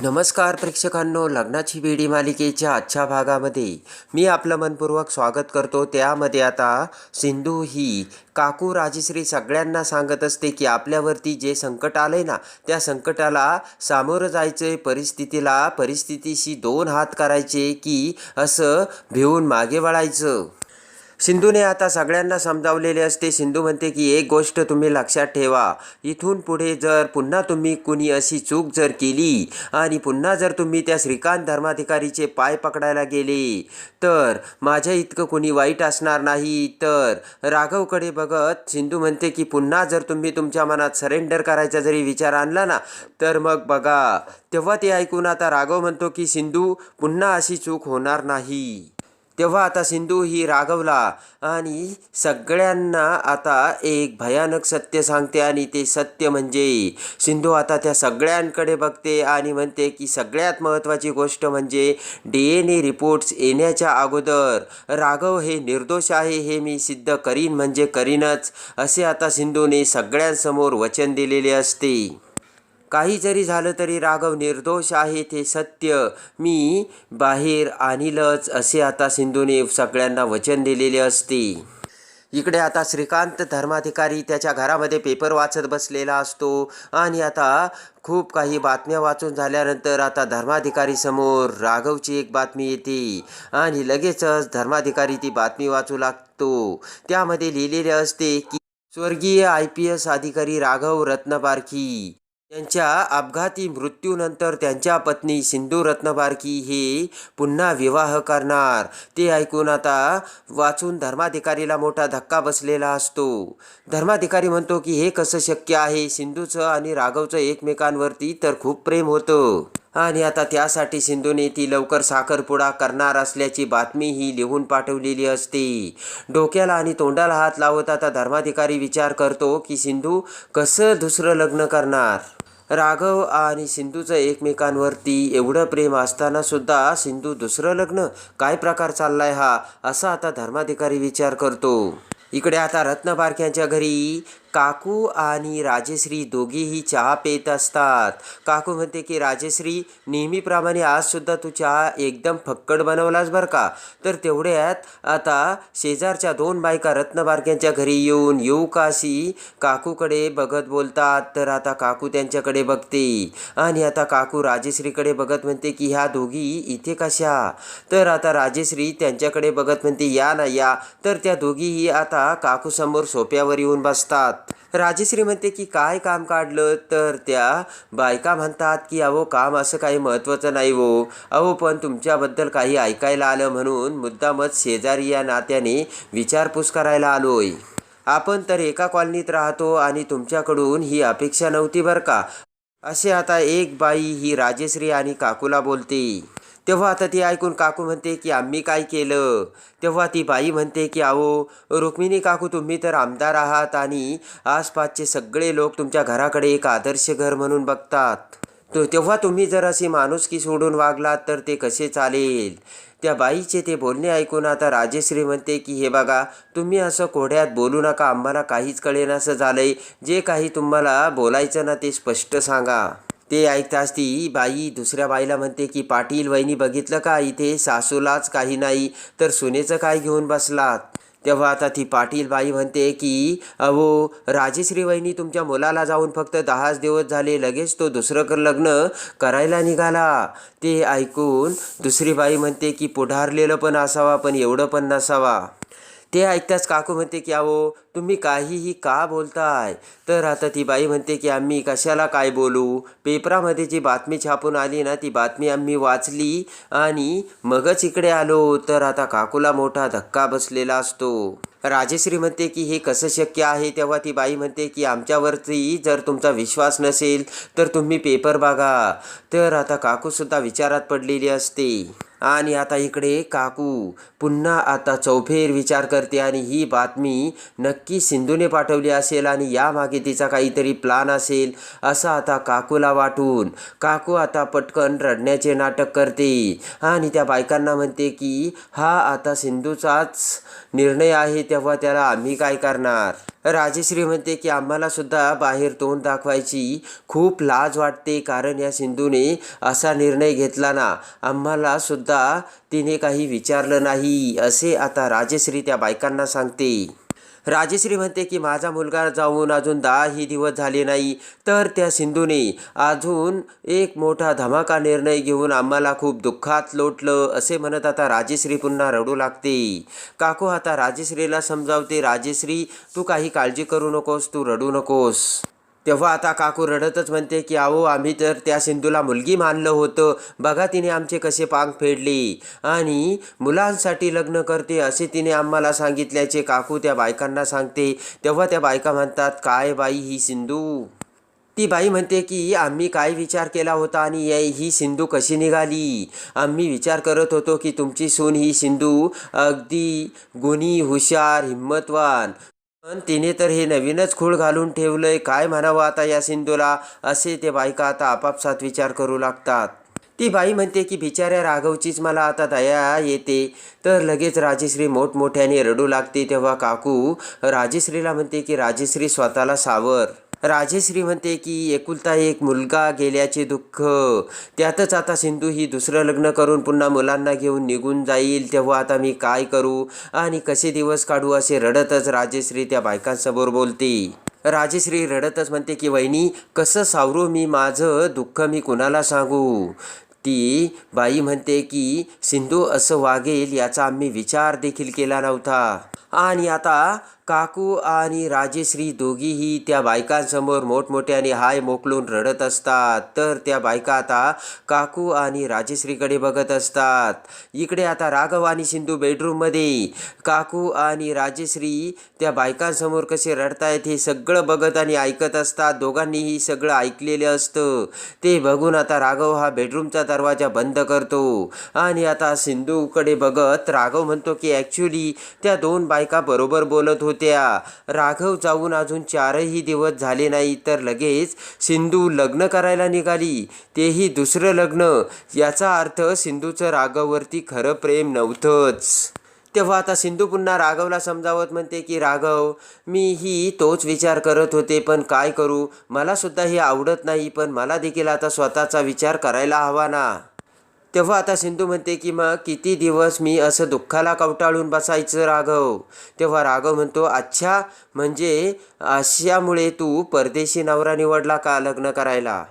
नमस्कार प्रेक्षकांनो लग्नाची बेडी मालिकेच्या आजच्या भागामध्ये मी आपलं मनपूर्वक स्वागत करतो. त्यामध्ये आता सिंधू ही काकू राजश्री सगळ्यांना सांगत असते की आपल्यावरती जे संकट आलंय ना त्या संकटाला सामोरं जायचंय. परिस्थितीला परिस्थितीशी दोन हात करायचे की असं भिवून मागे वळायचं. सिंधूने आता सगळ्यांना समजावलेले असते. सिंधू म्हणते की एक गोष्ट तुम्ही लक्षात ठेवा. इथून पुढे जर पुन्हा तुम्ही कुणी अशी चूक जर केली आणि पुन्हा जर तुम्ही त्या श्रीकांत धर्माधिकारीचे पाय पकडायला गेले तर माझ्या इतकं कुणी वाईट असणार नाही. तर राघवकडे बघत सिंधू म्हणते की पुन्हा जर तुम्ही तुमच्या मनात सरेंडर करायचा जरी विचार आणला ना तर मग बघा. तेव्हा ते ऐकून आता राघव म्हणतो की सिंधू पुन्हा अशी चूक होणार नाही. तेव्हा आता सिंधू ही राघवला आणि सगळ्यांना आता एक भयानक सत्य सांगते आणि ते सत्य म्हणजे सिंधू आता त्या सगळ्यांकडे बघते आणि म्हणते की सगळ्यात महत्त्वाची गोष्ट म्हणजे डी एन ए रिपोर्ट्स येण्याच्या अगोदर राघव हे निर्दोष आहे हे मी सिद्ध करीन म्हणजे करीनच असे आता सिंधूने सगळ्यांसमोर वचन दिलेले असते. काही जरी झालं तरी राघव निर्दोष आहे ते सत्य. मी बाहेर आणीलच असे आता सिंधूने सगळ्यांना वचन दिलेले असते. इकडे आता श्रीकांत धर्माधिकारी त्याच्या घरामध्ये पेपर वाचत बसलेला असतो. आणि आता खूप काही बातम्या वाचून झाल्यानंतर आता धर्माधिकारी समोर राघवची एक बातमी येते. आणि लगेचच धर्माधिकारी ती बातमी वाचू लागतो. त्यामध्ये लिहिलेले असते की स्वर्गीय आय पी एस अधिकारी राघव रत्नपारखी त्यांच्या अपघाती मृत्यूनंतर त्यांच्या पत्नी सिंधू रत्नबारकी हे पुन्हा विवाह करणार. ते ऐकून आता वाचून धर्माधिकारीला मोठा धक्का बसलेला असतो. धर्माधिकारी म्हणतो की हे कसं शक्य आहे? सिंधूचं आणि राघवचं एकमेकांवरती तर खूप प्रेम होतं. आणि आता त्यासाठी सिंधूने ती लवकर साखरपुडा करणार असल्याची बातमी ही लिहून पाठवलेली असते. डोक्याला आणि तोंडाला हात लावत आता धर्माधिकारी विचार करतो की सिंधू कसं दुसरं लग्न करणार? राघव आणि सिंधूचं एकमेकांवरती एवढं प्रेम असताना सुद्धा सिंधू दुसरं लग्न काय प्रकार चाललाय हा असा आता धर्माधिकारी विचार करतो. इकडे आता रत्नबारक्यांच्या घरी काकू आणि राजेश्री दोघीही चहा पेत असतात. काकू म्हणते की राजेश्री नेहमीप्रमाणे आजसुद्धा तू चहा एकदम फक्कड बनवलास बरं का? तर तेवढ्यात आता शेजारच्या दोन बायका रत्नबारक्यांच्या घरी येऊन येऊ काशी काकूकडे बघत बोलतात. तर आता काकू त्यांच्याकडे बघते आणि आता काकू राजेश्रीकडे बघत म्हणते की ह्या दोघी इथे कशा? तर आता राजेश्री त्यांच्याकडे बघत म्हणते या ना या. तर त्या दोघीही आता काकूसमोर सोप्यावर येऊन बसतात. राजेश्री म्हणते की काय काम काढलं? तर त्या बायका म्हणतात की अहो काम असं काही महत्त्वाचं नाही हो. अहो पण तुमच्याबद्दल काही ऐकायला आलं म्हणून मुद्दामच शेजारी या नात्याने विचारपूस करायला आलोय. आपण तर एका कॉलनीत राहतो आणि तुमच्याकडून ही अपेक्षा नव्हती बरं का? असे आता एक बाई ही राजेश्री आणि काकूला बोलते. तेव्हा आता ती ऐकून काकू म्हणते की आम्ही काय केलं? तेव्हा ती बाई म्हणते की अहो रुक्मिणी काकू तुम्ही तर आमदार आहात आणि आसपासचे सगळे लोक तुमच्या घराकडे एक आदर्श घर म्हणून बघतात. तो तेव्हा तुम्ही जर अशी माणुसकी सोडून वागलात तर ते कसे चालेल? त्या बाईचे ते बोलणे ऐकून आता राजेश्री म्हणते की हे बघा तुम्ही असं कोढ्यात बोलू नका. आम्हाला काहीच कळेनासं झालंय. जे काही तुम्हाला बोलायचं ना ते स्पष्ट सांगा. ते ऐकताच ती बाई दुसऱ्या बाईला म्हणते की पाटील वहिनी बघितलं का? इथे सासूलाच काही नाही तर सुनेचं काय घेऊन बसलात? तेव्हा आता ती पाटील बाई म्हणते की अहो राजेश्री वहिनी तुमच्या मुलाला जाऊन फक्त दहाच दिवस झाले लगेच तो दुसरं कर लग्न करायला निघाला. ते ऐकून दुसरी बाई म्हणते की पुढारलेलं पण असावा पण एवढं पण नसावा. ते ऐकताच काकू म्हणते की अहो तुम्ही काहीही का बोलताय? तर आता ती बाई म्हणते की आम्ही कशाला काय बोलू? पेपरामध्ये जी बातमी छापून आली ना ती बातमी आम्ही वाचली आणि मगच इकडे आलो. तर आता काकूला मोठा धक्का बसलेला असतो. राजेश्री म्हणते की हे कसं शक्य आहे? तेव्हा ती बाई म्हणते की आमच्यावरती जर तुमचा विश्वास नसेल तर तुम्ही पेपर बघा. तर आता काकूसुद्धा विचारात पडलेली असते. आणि आता इकडे काकू पुन्हा आता चौफेर विचार करते आणि ही बातमी नक्की सिंधूने पाठवली असेल आणि यामागे तिचा काहीतरी प्लान असेल असं आता काकूला वाटून. काकू आता पटकन रडण्याचे नाटक करते आणि त्या बायकांना म्हणते की हा आता सिंधूचाच निर्णय आहे तेव्हा त्याला आम्ही काय करणार? राजेश्री म्हणते की आम्हाला सुद्धा बाहेर तोंड दाखवायची खूप लाज वाटते कारण या सिंधूने असा निर्णय घेतला ना. आम्हाला सुद्धा तिने काही विचारलं नाही असे आता राजेश्री त्या बायकांना सांगते. राजेश्री म्हणते की माझा मुलगा जाऊन अजून दहाही दिवस झाले नाही तर त्या सिंधूने अजून एक मोठा धमाका निर्णय घेऊन आम्हाला खूप दुःखात लोटलं असे म्हणत आता राजेश्री पुन्हा रडू लागते. काकू आता राजेश्रीला समजावते. राजेश्री तू काही काळजी करू नकोस तू रडू नकोस. तेव्हा आता काकू रडतच म्हणते की अहो आम्ही तर त्या सिंधूला मुलगी मानलं होतं. बघा तिने आमचे कसे पांग फेडले. आणि मुलांसाठी लग्न करते असे तिने आम्हाला सांगितल्याचे काकू त्या बायकांना सांगते. तेव्हा त्या बायका म्हणतात काय बाई ही सिंधू? ती बाई म्हणते की आम्ही काय विचार केला होता आणि ही सिंधू कशी निघाली? आम्ही विचार करत होतो की तुमची सून ही सिंधू अगदी गुणी हुशार हिंमतवान पण तिने तर हे नवीनच खूळ घालून ठेवलंय. काय म्हणावं आता या सिंधूला? असे ते बायका आता आपापसात विचार करू लागतात. ती बाई म्हणते की बिचाऱ्या राघवचीच मला आता दया येते. तर लगेच राजेश्री मोठमोठ्याने रडू लागते तेव्हा काकू राजेश्रीला म्हणते की राजेश्री स्वतःला सावर. राजेश्री म्हणते की एकुलता एक मुलगा गेल्याचे दुःख. त्यातच आता सिंधू ही दुसरं लग्न करून पुन्हा मुलांना घेऊन निघून जाईल. तेव्हा आता मी काय करू? आणि कसे दिवस काढू असे रडतच राजेश्री त्या बायकांसमोर बोलते. राजेश्री रडतच म्हणते की वहिनी कसं सावरू मी माझं? दुःख मी कुणाला सांगू? ती बाई म्हणते की सिंधू असं वागेल याचा आम्ही विचार देखील केला नव्हता. आणि आता काकू आणि राजेश्री दोघीही त्या बायकांसमोर मोठमोठ्याने हाय मोकलून रडत असतात. तर त्या बायका आता काकू आणि राजेश्रीकडे बघत असतात. इकडे आता राघव आणि सिंधू बेडरूममध्ये. काकू आणि राजेश्री त्या बायकांसमोर कसे रडतायत हे सगळं बघत आणि ऐकत असतात. दोघांनीही सगळं ऐकलेलं असतं. ते बघून आता राघव हा बेडरूमचा दरवाजा बंद करतो आणि आता सिंधूकडे बघत राघव म्हणतो की ॲक्च्युली त्या दोन बायका बरोबर बोलत होत्या. राघव जाऊन अजून चारही दिवस झाले नाही तर लगेच सिंधू लग्न करायला निघाली. तेही दुसरं लग्न. याचा अर्थ सिंधूचं राघववरती खरं प्रेम नव्हतंच. तेव्हा आता सिंधू पुन्हा राघवला समजावत म्हणते की राघव मी ही तोच विचार करत होते पण काय करू? मलासुद्धा हे आवडत नाही पण मला देखील आता स्वतःचा विचार करायला हवा ना. तेव्हा आता सिंधू म्हणते की मग किती दिवस मी असं दुःखाला कवटाळून बसायचं राघव? तेव्हा राघव म्हणतो अच्छा म्हणजे अशामुळे तू परदेशी नवरा निवडला का लग्न करायला?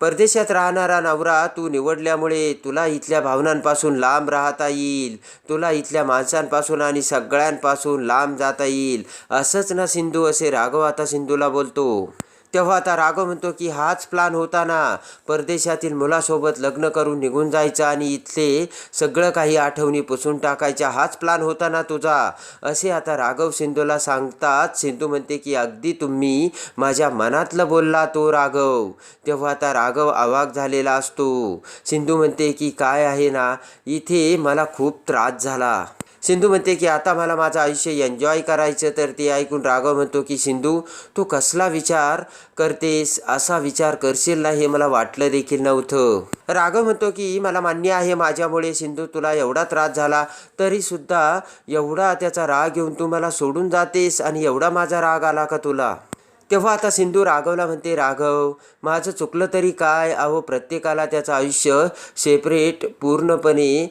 परदेशात राहणारा नवरा तू निवडल्यामुळे तुला इथल्या भावनांपासून लांब राहता येईल तुला इथल्या माणसांपासून आणि सगळ्यांपासून लांब जाता येईल. असंच ना सिंधू असे राघव आता सिंधूला बोलतो. तेव्हा आता राघव म्हणतो की हाच प्लान होता ना. परदेशातील मुलासोबत लग्न करून निघून जायचं आणि इथले सगळं काही आठवणी पुसून टाकायच्या हाच प्लान होता ना तुझा. असे आता राघव सिंधूला सांगतात. सिंधू म्हणते की अगदी तुम्ही माझ्या मनातलं बोलला तो राघव. तेव्हा आता राघव अवाक झालेला असतो. सिंधू म्हणते की काय आहे ना इथे मला खूप त्रास झाला. सिंधू म्हणते की आता मला माझं आयुष्य एन्जॉय करायचं. तर ते ऐकून राघव म्हणतो की सिंधू तू कसला विचार करतेस असा विचार करशील ना हे मला वाटलं देखील नव्हतं. राघव म्हणतो की मला मान्य आहे माझ्यामुळे सिंधू तुला एवढा त्रास झाला तरी सुद्धा एवढा त्याचा राग घेऊन तू मला सोडून जातेस आणि एवढा माझा राग आला का तुला? तेव्हा आता सिंधू राघवला म्हणते राघव माझं चुकलं तरी काय? अहो प्रत्येकाला त्याचं आयुष्य सेपरेट पूर्णपणे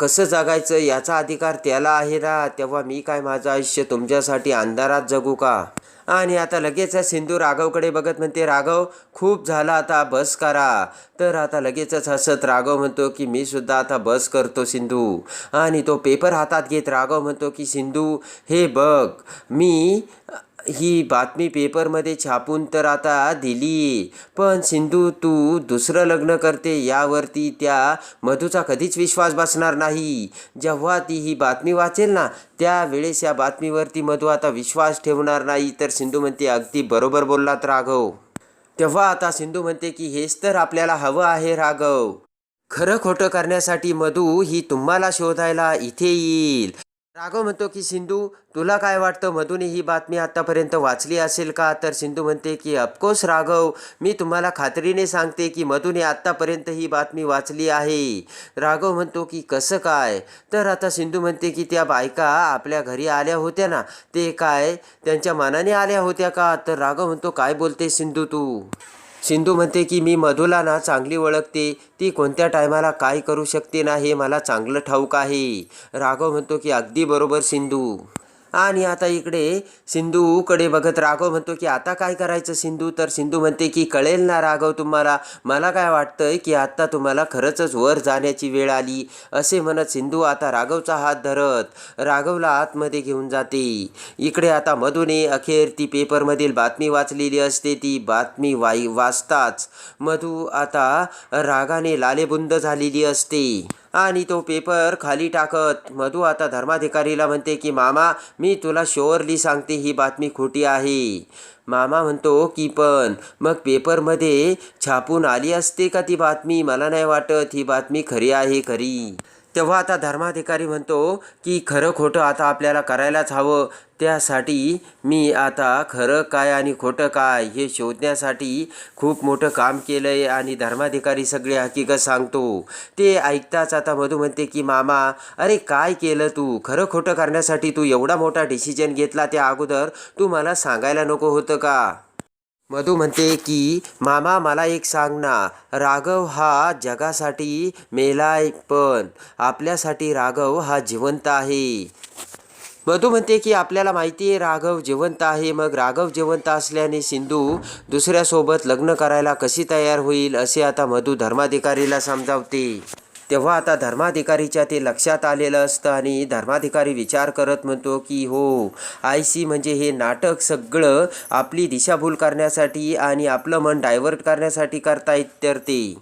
कसं जगायचं याचा अधिकार त्याला आहे ना तेव्हा मी काय माझं आयुष्य तुमच्यासाठी अंधारात जगू का? आणि आता लगेच सिंधू राघवकडे बघत म्हणते राघव खूप झाला आता बस करा. तर आता लगेचच हसत राघव म्हणतो की मी सुद्धा आता बस करतो सिंधू. आणि तो पेपर हातात घेत राघव म्हणतो की सिंधू हे बघ मी ही बातमी पेपरमध्ये छापून तर आता दिली. पण सिंधू तू दुसरं लग्न करते यावरती त्या मधूचा कधीच विश्वास बसणार नाही. जेव्हा ती ही बातमी वाचेल ना त्यावेळेस या बातमीवरती मधू आता विश्वास ठेवणार नाही तर सिंधू म्हणते अगदी बरोबर बोललात राघव. तेव्हा आता सिंधू म्हणते की हेच तर आपल्याला हवं आहे राघव. खरं खोटं करण्यासाठी मधू ही तुम्हाला शोधायला इथे येईल. राघव म्हणतो की सिंधू तुला काय वाटतं? मधूने ही बातमी आत्तापर्यंत वाचली असेल का? तर सिंधू म्हणते की अफकोर्स राघव. मी तुम्हाला खात्रीने सांगते की मधूने आत्तापर्यंत ही बातमी वाचली आहे. राघव म्हणतो की कसं काय? तर आता सिंधू म्हणते की त्या बायका आपल्या घरी आल्या होत्या ना. ते काय? त्यांच्या मनाने आल्या होत्या का? तर राघव म्हणतो काय बोलते सिंधू तू? सिंधू म्हणते की मी मधुला ना चांगली ओळखते. ती कोणत्या टायमाला काय करू शकते ना हे मला चांगलं ठाऊक आहे. राघव म्हणतो की अगदी बरोबर सिंधू. आणि आता इकडे सिंधूकडे बघत राघव म्हणतो की आता काय करायचं सिंधू? तर सिंधू म्हणते की कळेल ना राघव तुम्हाला मला काय वाटतंय की आत्ता तुम्हाला खरंचच वर जाण्याची वेळ आली. असे म्हणत सिंधू आता राघवचा हात धरत राघवला आतमध्ये घेऊन जाते. इकडे आता मधूने अखेर ती पेपरमधील बातमी वाचलेली असते. ती बातमी वाई वाचताच मधू आता रागाने लालेबुंद झालेली असते. आणि तो पेपर खाली टाकत मधू आता धर्माधिकारीला म्हणते की मामा मी तुला शोअरली सांगते ही बातमी खोटी आहे. मामा म्हणतो की पण मग पेपरमध्ये छापून आली असते का ती बातमी? मला नाही वाटत ही बातमी खरी आहे खरी. तेव्हा आता धर्माधिकारी म्हणतो की खरं खोटं आता आपल्याला करायलाच हवं. त्यासाठी मी आता खरं काय आणि खोटं काय हे शोधण्यासाठी खूप मोठं काम केलं आहे आणि धर्माधिकारी सगळे हकीकत सांगतो. ते ऐकताच आता मधू म्हणते की मामा अरे काय केलं तू? खरं खोटं करण्यासाठी तू एवढा मोठा डिसिजन घेतला त्या अगोदर? तू मला सांगायला नको होतं का? मधू म्हणते की मामा मला एक सांग ना राघव हा जगासाठी मेलाय पण आपल्यासाठी राघव हा जिवंत आहे. मधू म्हणते की आपल्याला माहिती आहे राघव जिवंत आहे मग राघव जिवंत असल्याने सिंधू दुसऱ्यासोबत लग्न करायला कशी तयार होईल? असे आता मधू धर्माधिकारीला समजावते. तेव्हा आता धर्माधिकारीच्या ते लक्षात आलेलं असतं आणि धर्माधिकारी विचार करत म्हणतो की हो आय सी म्हणजे हे नाटक सगळं आपली दिशाभूल करण्यासाठी आणि आपलं मन डायव्हर्ट करण्यासाठी करतायत तर ते.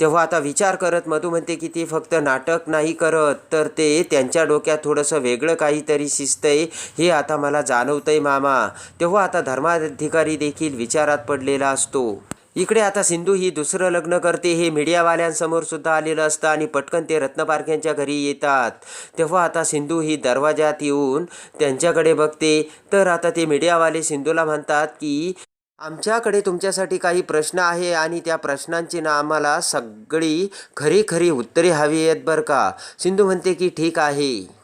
तेव्हा आता विचार करत मधू म्हणते की ते फक्त नाटक नाही करत तर ते त्यांच्या डोक्यात थोडंसं वेगळं काहीतरी शिजतंय हे आता मला जाणवतंय मामा. तेव्हा आता धर्माधिकारी देखील विचारात पडलेला असतो. इकडे आता सिंधू ही दुसरं लग्न करते. हे मीडियावाल्यांसमोर सुद्धा आलेलं असतं आणि पटकन ते रत्नपारख्यांच्या घरी येतात. तेव्हा आता सिंधू ही दरवाजात येऊन त्यांच्याकडे बघते. तर आता ते मीडियावाले सिंधूला म्हणतात की आमच्याकडे तुमच्यासाठी काही प्रश्न आहे आणि त्या प्रश्नांची ना आम्हाला सगळी खरी खरी उत्तरे हवी आहेत बरं का? सिंधू म्हणते की ठीक आहे.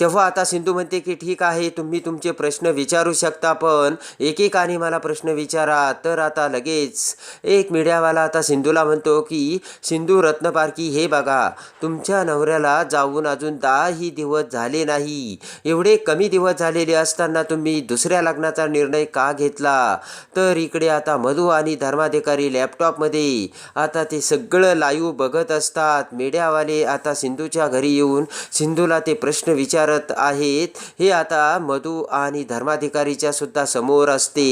तेव्हा आता सिंधू म्हणते की ठीक आहे तुम्ही तुमचे प्रश्न विचारू शकता पण एकेकाने मला प्रश्न विचारा. तर आता लगेच एक मीडियावाला आता सिंधूला म्हणतो की सिंधू रत्नपारखी हे बघा तुमच्या नवऱ्याला जाऊन अजून दहाही दिवस झाले नाही. एवढे कमी दिवस झालेले असताना तुम्ही दुसऱ्या लग्नाचा निर्णय का घेतला? तर इकडे आता मधू आणि धर्माधिकारी लॅपटॉपमध्ये आता ते सगळं लाईव्ह बघत असतात. मीडियावाले आता सिंधूच्या घरी येऊन सिंधूला ते प्रश्न विचार करत आहेत. हे आता मधू आणि धर्माधिकारीच्या सुद्धा समोर असते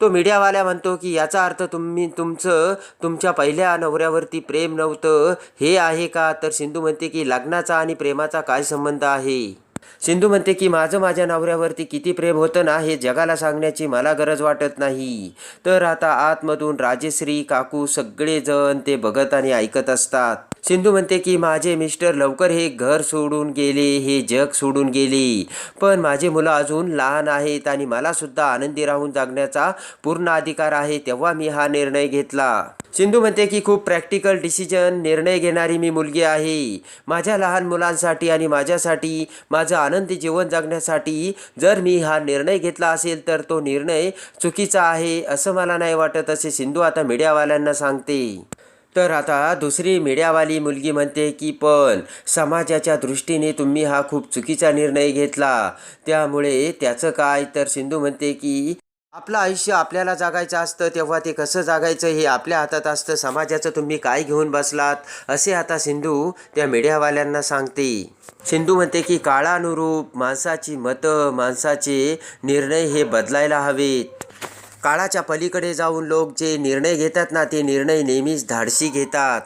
तो मीडियावाल्या म्हणतो की याचा अर्थ तुम्ही तुमचं तुमच्या पहिल्या नवऱ्यावरती प्रेम नव्हतं. हे आहे का? तर सिंधू म्हणते की लग्नाचा आणि प्रेमाचा काय संबंध आहे? सिंधू म्हणते की माझं माझ्या नवऱ्यावरती किती प्रेम होतं ना हे जगाला सांगण्याची मला गरज वाटत नाही. तर आता आतमधून राजेश्री काकू सगळेजण ते बघत आणि ऐकत असतात. सिंधू म्हणते की माझे मिस्टर लवकर हे घर सोडून गेले हे जग सोडून गेले. पण माझे मुलं अजून लहान आहेत आणि मलासुद्धा आनंदी राहून जगण्याचा पूर्ण अधिकार आहे तेव्हा मी हा निर्णय घेतला. सिंधू म्हणते की खूप प्रॅक्टिकल डिसिजन निर्णय घेणारी मी मुलगी आहे. माझ्या लहान मुलांसाठी आणि माझ्यासाठी माझं आनंदी जीवन जगण्यासाठी जर मी हा निर्णय घेतला असेल तर तो निर्णय चुकीचा आहे असं मला नाही वाटत असे सिंधू आता मीडियावाल्यांना सांगते. तर आता दुसरी मीडियावाली मुलगी म्हणते की पण समाजाच्या दृष्टीने तुम्ही हा खूप चुकीचा निर्णय घेतला. त्यामुळे त्याचं काय? तर सिंधू म्हणते की आपलं आयुष्य आपल्याला जगायचं असतं तेव्हा ते कसं जगायचं हे आपल्या हातात असतं. समाजाचं तुम्ही काय घेऊन बसलात? असे आता सिंधू त्या मीडियावाल्यांना सांगते. सिंधू म्हणते की काळानुरूप माणसाची मतं माणसाचे निर्णय हे बदलायला हवेत. काळाच्या पलीकडे जाऊन लोक जे निर्णय घेतात ना ते निर्णय नेहमीच धाडसी घेतात.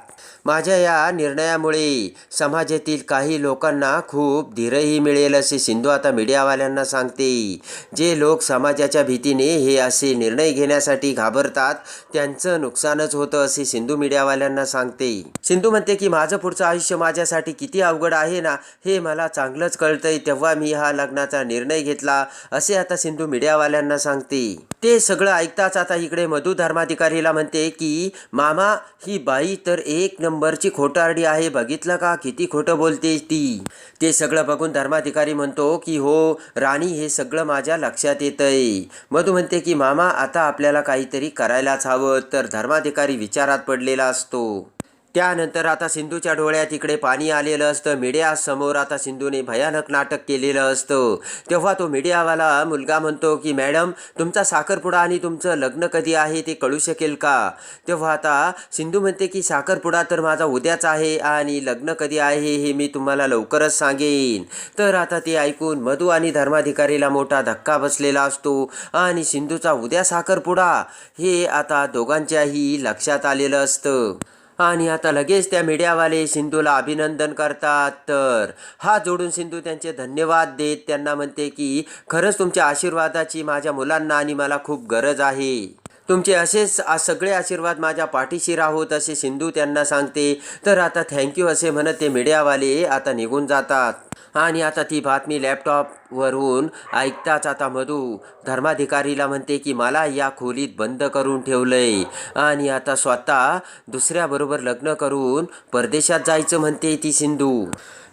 माझ्या या निर्णयामुळे समाजातील काही लोकांना खूप धीरही मिळेल असे सिंधू आता मीडियावाल्यांना सांगते. जे लोक समाजाच्या भीतीने हे असे निर्णय घेण्यासाठी घाबरतात त्यांचं नुकसानच होतं असे सिंधू मीडियावाल्यांना सांगते. सिंधू म्हणते की माझं पुढचं आयुष्य माझ्यासाठी किती अवघड आहे ना हे मला चांगलंच कळतंय तेव्हा मी हा लग्नाचा निर्णय घेतला असे आता सिंधू मीडियावाल्यांना सांगते. ते सगळं ऐकताच आता इकडे मधु धर्माधिकारीला म्हणते की मामा ही बाई तर एक नंबरची खोटारडी आहे. बघितलं का? किती खोटं बोलते ती. ते सगळं बघून धर्माधिकारी म्हणतो की हो राणी हे सगळं माझ्या लक्षात येतंय. मधू म्हणते की मामा आता आपल्याला काहीतरी करायलाच हवं. तर धर्माधिकारी विचारात पडलेला असतो. त्यानंतर आता सिंधूच्या डोळ्यात इकडे पाणी आलेलं असतं. मीडियासमोर आता सिंधूने भयानक नाटक केलेलं असतं. तेव्हा तो मीडियावाला मुलगा म्हणतो की मॅडम तुमचा साखरपुडा आणि तुमचं लग्न कधी आहे ते कळू शकेल का? तेव्हा आता सिंधू म्हणते की साखरपुडा तर माझा उद्याच आहे आणि लग्न कधी आहे हे मी तुम्हाला लवकरच सांगेन. तर आता ते ऐकून मधू आणि धर्माधिकारीला मोठा धक्का बसलेला असतो आणि सिंधूचा उद्या साखरपुडा. हे आता दोघांच्याही लक्षात आलेलं असतं. आणि आता लगेच त्या मीडियावाले सिंधूला अभिनंदन करतात. तर हा जोडून सिंधू त्यांचे धन्यवाद देत त्यांना म्हणते की खरंच तुमच्या आशीर्वादाची माझ्या मुलांना आणि मला खूप गरज आहे. तुमचे असेच सगळे आशीर्वाद माझ्या पाठीशी राहोत असे सिंधू त्यांना सांगते. तर आता थँक्यू असे म्हणत ते मीडियावाले आता निघून जातात. आणि आता ती बातमी लॅपटॉपवरून ऐकताच आता मधू धर्माधिकारीला म्हणते की मला या खोलीत बंद करून ठेवलंय. आणि आता स्वतः दुसऱ्याबरोबर लग्न करून परदेशात जायचं म्हणते ती सिंधू.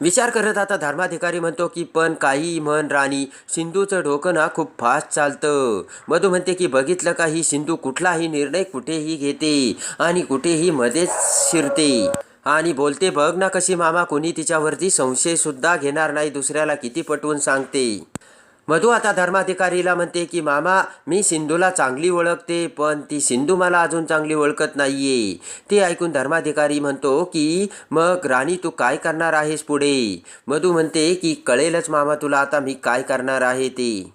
विचार करत आता धर्माधिकारी म्हणतो की पण काही म्हण राणी सिंधूचं डोकं ना खूप फास्ट चालतं. मधू म्हणते की बघितलं का ही सिंधू कुठलाही निर्णय कुठेही घेते आणि कुठेही मध्येच शिरते. आणि बोलते बघ ना कशी मामा कोणी तिच्यावरती संशयसुद्धा घेणार नाही दुसऱ्याला किती पटवून सांगते. मधू आता धर्माधिकारीला म्हणते की मामा मी सिंधूला चांगली ओळखते पण ती सिंधू मला अजून चांगली ओळखत नाहीये. ते ऐकून धर्माधिकारी म्हणतो की मग राणी तू काय करणार आहेस पुढे? मधू म्हणते की कळेलच मामा तुला आता मी काय करणार आहे ते.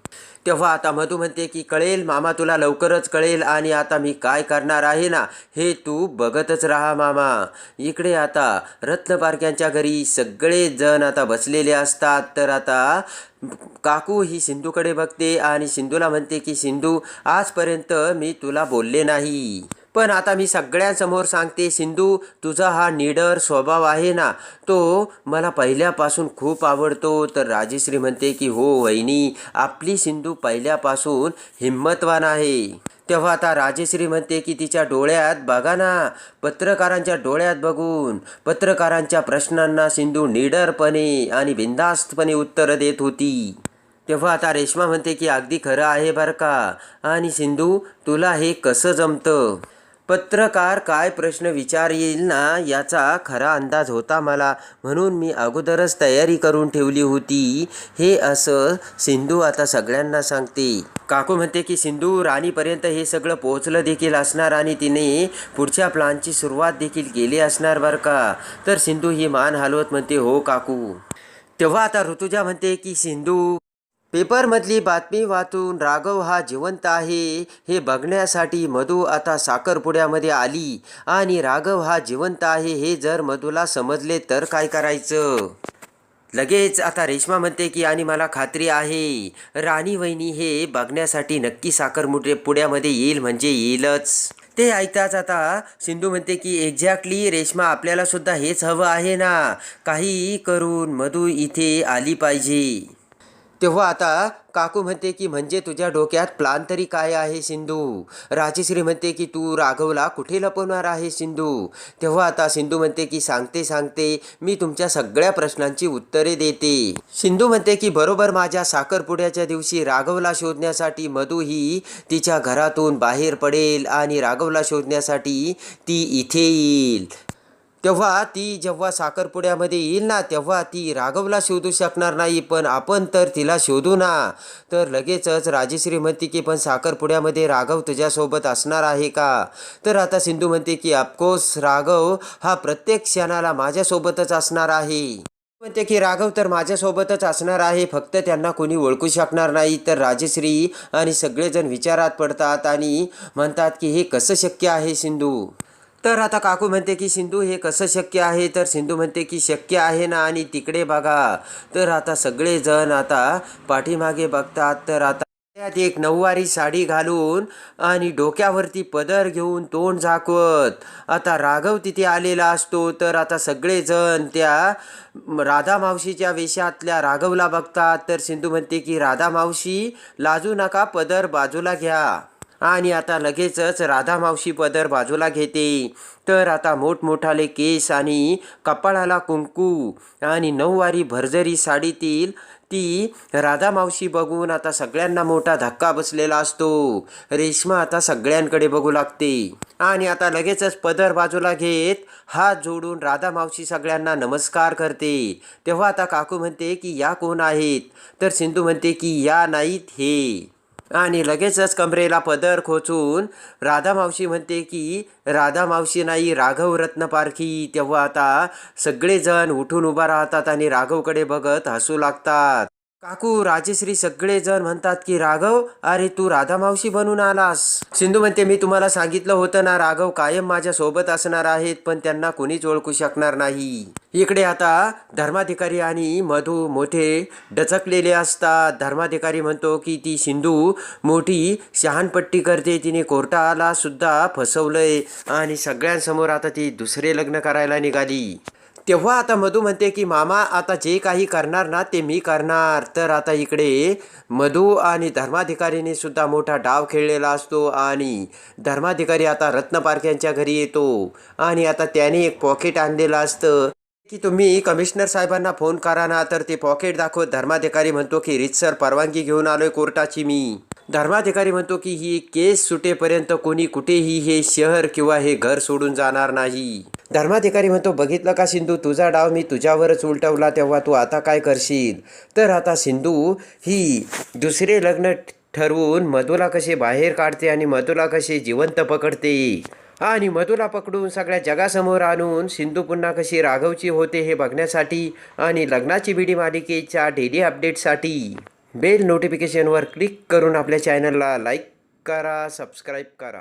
तेव्हा आता मधू म्हणते की कळेल मामा तुला लवकरच कळेल आणि आता मी काय करणार आहे ना हे तू बघतच राहा मामा. इकडे आता रत्नपारख्यांच्या घरी सगळेजण आता बसलेले असतात. तर आता काकू ही सिंधूकडे बघते आणि सिंधूला म्हणते की सिंधू आजपर्यंत मी तुला बोलले नाही. पण आता मी सगळ्यांसमोर सांगते सिंधू तुझा हा निडर स्वभाव आहे ना तो मला पहिल्यापासून खूप आवडतो. तर राजेश्री म्हणते की हो वहिनी आपली सिंधू पहिल्यापासून हिंमतवान आहे. तेव्हा आता राजेश्री म्हणते की तिच्या डोळ्यात बघा ना पत्रकारांच्या डोळ्यात बघून पत्रकारांच्या प्रश्नांना सिंधू निडरपणे आणि बिंदास्तपणे उत्तरं देत होती. तेव्हा आता रेश्मा म्हणते की अगदी खरं आहे बरं का? आणि सिंधू तुला हे कसं जमतं? पत्रकार काय प्रश्न विचार येईल ना याचा खरा अंदाज होता मला. म्हणून मी अगोदरच तयारी करून ठेवली होती. हे असं सिंधू आता सगळ्यांना सांगते. काकू म्हणते की सिंधू राणीपर्यंत हे सगळं पोहोचलं देखील असणार आणि तिने पुढच्या प्लानची सुरुवात देखील केली असणार बरं का? तर सिंधू ही मान हलवत म्हणते हो काकू. तेव्हा आता ऋतुजा म्हणते की सिंधू पेपरमधली बातमी वाचून राघव हा जिवंत आहे हे बघण्यासाठी मधू आता साखरपुड्यामध्ये आली आणि राघव हा जिवंत आहे हे जर मधूला समजले तर काय करायचं? लगेच आता रेश्मा म्हणते की आणि मला खात्री आहे राणी वहिनी हे बघण्यासाठी नक्की साखरमुडे पुड्यामध्ये येईल म्हणजे येईलच. ते ऐकताच आता सिंधू म्हणते की एक्झॅक्टली रेश्मा आपल्याला सुद्धा हेच हवं आहे ना काही करून मधू इथे आली पाहिजे. तेव्हा आता काकू म्हणते की म्हणजे तुझ्या डोक्यात प्लान तरी काय आहे सिंधू? राजेश्री म्हणते की तू राघवला कुठे लपवणार आहे सिंधू? तेव्हा आता सिंधू म्हणते की सांगते सांगते मी तुमच्या सगळ्या प्रश्नांची उत्तरे देते. सिंधू म्हणते की बरोबर माझ्या साखरपुड्याच्या दिवशी राघवला शोधण्यासाठी मधू ही तिच्या घरातून बाहेर पडेल आणि राघवला शोधण्यासाठी ती इथे येईल. तेव्हा ती जेव्हा साखरपुड्यामध्ये येईल ना तेव्हा ती राघवला शोधू शकणार नाही पण आपण तर तिला शोधू ना. तर लगेचच राजेश्री म्हणते की पण साखरपुड्यामध्ये राघव तुझ्यासोबत असणार आहे का? तर आता सिंधू म्हणते की अफकोर्स राघव हा प्रत्येक क्षणाला माझ्यासोबतच असणार आहे. म्हणते की राघव तर माझ्यासोबतच असणार आहे फक्त त्यांना कोणी ओळखू शकणार नाही. तर राजेश्री आणि सगळेजण विचारात पडतात आणि म्हणतात की हे कसं शक्य आहे सिंधू? तर आता काकू म्हणते की सिंधू हे कसं शक्य आहे? तर सिंधू म्हणते की शक्य आहे ना आणि तिकडे बघा. तर आता सगळेजण आता पाठीमागे बघतात. तर आता त्यात एक नऊवारी साडी घालून आणि डोक्यावरती पदर घेऊन तोंड झाकवत आता राघव तिथे आलेला असतो. तर आता सगळेजण त्या राधा मावशीच्या वेशातल्या राघवला बघतात. तर सिंधू म्हणते की राधा मावशी लाजू नका पदर बाजूला घ्या. आणि आता लगेचच राधा मावशी पदर बाजूला घेते. तर आता मोठमोठाले केस आणि कपाळाला कुंकू आणि नऊवारी भरजरी साडीतील ती राधा मावशी बघून आता सगळ्यांना मोठा धक्का बसलेला असतो. रेश्मा आता सगळ्यांकडे बघू लागते. आणि आता लगेचच पदर बाजूला घेत हात जोडून राधा मावशी सगळ्यांना नमस्कार करते. तेव्हा आता काकू म्हणते की या कोण आहेत? तर सिंधू म्हणते की या नाहीत हे. आणि लगेचच कमरेला पदर खोचून राधा मावशी म्हणते की राधा मावशी नाही राघव रत्नपारखी तेव्हा आता सगळेजण उठून उभा राहतात आणि राघवकडे बघत हसू लागतात. काकू राजश्री सगळेजण म्हणतात की राघव अरे तू राधा मावशी बनून आलास. सिंधू म्हणते मी तुम्हाला सांगितलं होतं ना राघव कायम माझ्या सोबत असणार आहेत पण त्यांना कोणीच ओळखू शकणार नाही. इकडे आता धर्माधिकारी आणि मधू मोठे डचकलेले असतात. धर्माधिकारी म्हणतो की ती सिंधू मोठी शहाणपट्टी करते तिने कोर्टाला सुद्धा फसवलंय. आणि सगळ्यांसमोर आता ती दुसरे लग्न करायला निघाली. तेव्हा आता मधू म्हणते की मामा आता जे काही करणार ना ते मी करणार. तर आता इकडे मधू आणि धर्माधिकारीने सुद्धा मोठा डाव खेळलेला असतो आणि धर्माधिकारी आता रत्नपारख यांच्या घरी येतो आणि आता त्याने एक पॉकेट आणलेलं असतं. की तुम्ही कमिशनर साहेबांना फोन करा ना तर ते पॉकेट दाखवत धर्माधिकारी म्हणतो की रितसर परवानगी घेऊन आलोय कोर्टाची मी. धर्माधिकारी म्हणतो की ही केस सुटेपर्यंत कोणी कुठेही हे शहर किंवा हे घर सोडून जाणार नाही. धर्माधिकारी म्हणतो बघितलं का सिंधू? तुझा डाव मी तुझ्यावरच उलटवला तेव्हा तू आता काय करशील? तर आता सिंधू ही दुसरे लग्न ठरवून मधुला कसे बाहेर काढते आणि मधुला कसे जिवंत पकडते. आणि मधुला पकडून सगळ्या जगासमोर आणून सिंधू पुन्हा कशी राघवची होते हे बघण्यासाठी आणि लग्नाची बिडी मालिकेच्या डेली अपडेटसाठी बेल नोटिफिकेशनवर क्लिक करून आपल्या चॅनलला लाईक करा सबस्क्राईब करा.